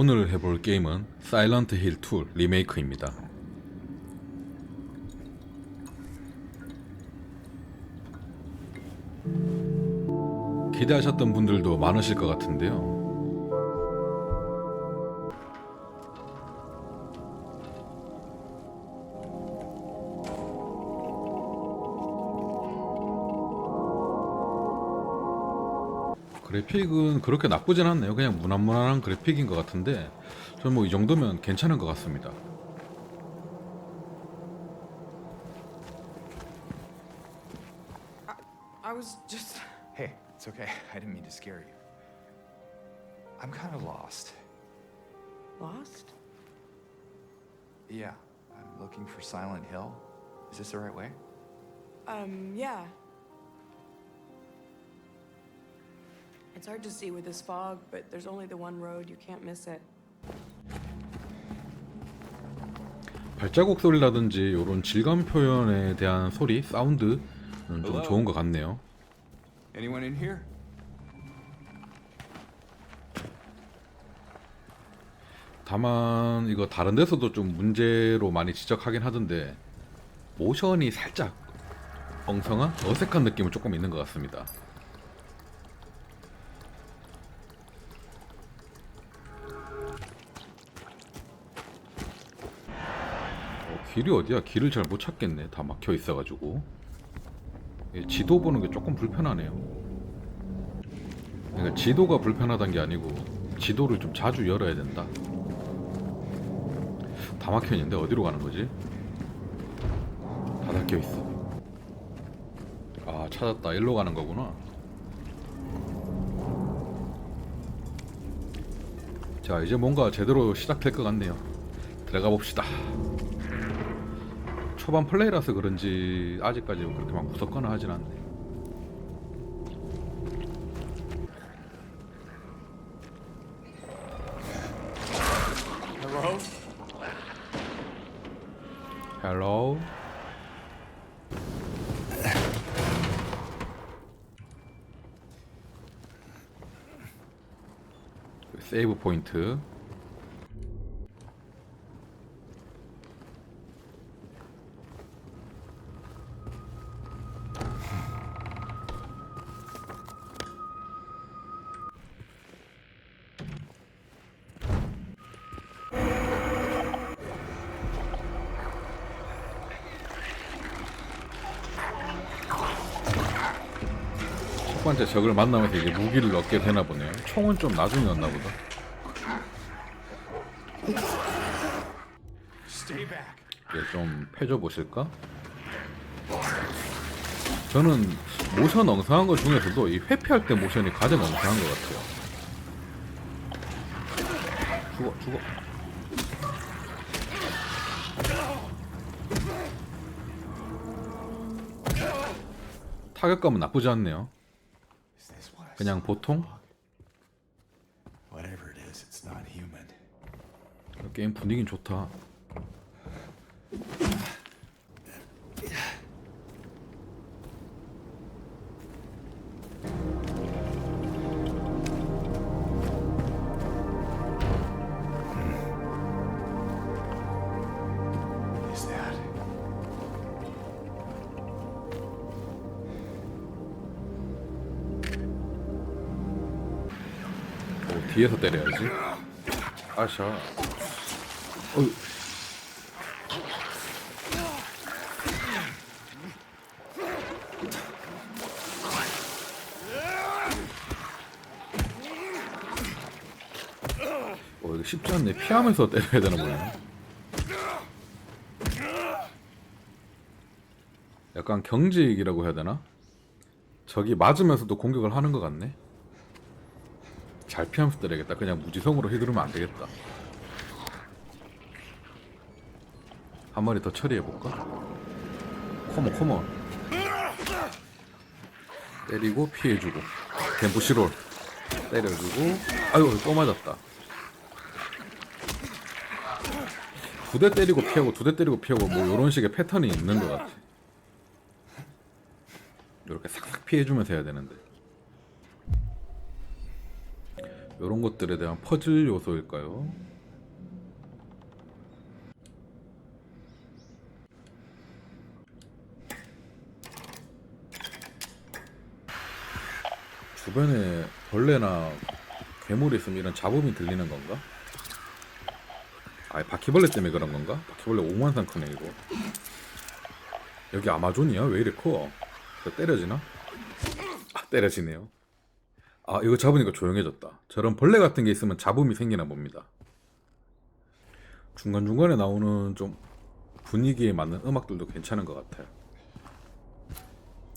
오늘 해볼 게임은 사일런트 힐 2 리메이크입니다. 기대하셨던 분들도 많으실 것 같은데요. 그래픽은 그렇게 나쁘진 않네요. 그냥 무난무난한 그래픽인 것 같은데 저는 뭐 이 정도면 괜찮은 것 같습니다. I was just. Hey, it's okay. I didn't mean to scare you. I'm kind of lost. Lost? Yeah, I'm looking for Silent Hill. Is this the right way? Um, yeah. It's hard to see with this fog, but there's only the one road. You can't miss it. 발자국 소리라든지 이런 질감 표현에 대한 소리, 사운드는 좀? 좋은 것 같네요. Anyone in here? 다만 이거 다른 데서도 좀 문제로 많이 지적하긴 하던데 모션이 살짝 엉성한 어색한 느낌은 조금 있는 것 같습니다. 길이 어디야? 길을 잘 못 찾겠네. 다 막혀 있어가지고 이 지도 보는 게 조금 불편하네요. 그러니까 지도가 불편하다는 게 아니고 지도를 좀 자주 열어야 된다. 다 막혀 있는데 어디로 가는 거지? 다 닫혀 있어. 아 찾았다. 일로 가는 거구나. 자 이제 뭔가 제대로 시작될 것 같네요. 들어가 봅시다. 초반 플레이라서 그런지 아직까지 그렇게 막 무섭거나 하진 않네. Hello? 헬로. 세이브 포인트. 번째 적을 만나면서 이제 무기를 얻게 되나 보네요. 총은 좀 나중에 얻나 보다. 이제 좀 패줘 보실까? 저는 모션 엉성한 것 중에서도 이 회피할 때 모션이 가장 엉성한 것 같아요. 죽어, 죽어. 타격감은 나쁘지 않네요. Is this what I 그냥? 보통. 게임 분위긴 좋다. 뒤에서 때려야지. 아샤. 어휴. 어, 이거 쉽지 않네. 피하면서 때려야 되나 보네. 약간 경직이라고 해야 되나? 저기 맞으면서도 공격을 하는 것 같네. 잘 피하면서 때려야겠다. 그냥 무지성으로 휘두르면 안 되겠다. 한 마리 더 처리해볼까? 코모 코모. 때리고 피해주고. 갬부시롤 때려주고. 아유 또 맞았다. 두 대 때리고 피하고 두 대 때리고 피하고 뭐 이런 식의 패턴이 있는 것 같아. 이렇게 싹싹 피해주면서 해야 되는데 이런 것들에 대한 퍼즐 요소일까요? 주변에 벌레나 괴물이 있으면 이런 잡음이 들리는 건가? 아, 바퀴벌레 때문에 그런 건가? 바퀴벌레 5만상 크네 이거. 여기 아마존이야? 왜 이래 커? 때려지나? 아, 때려지네요. 아, 이거 잡으니까 조용해졌다. 저런 벌레 같은 게 있으면 잡음이 생기나 봅니다. 중간중간에 나오는 좀 분위기에 맞는 음악들도 괜찮은 것 같아요.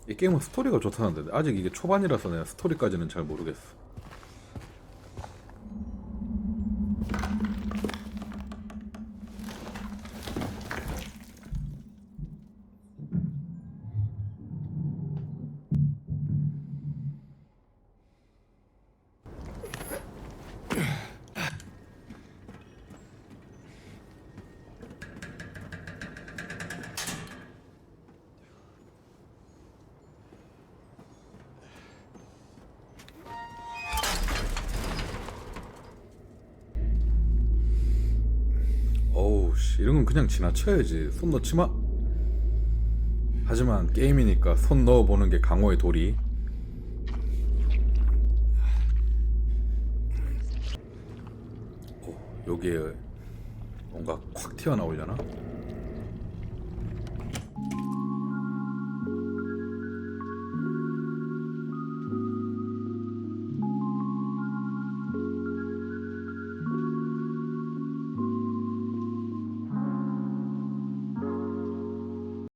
이 게임은 스토리가 좋다는데 아직 이게 초반이라서 내가 스토리까지는 잘 모르겠어. 씨 이런 건 그냥 지나쳐야지. 손 넣지 마. 하지만 게임이니까 손 넣어보는 게 강호의 도리. 오, 여기에 뭔가 콱 튀어나오려나?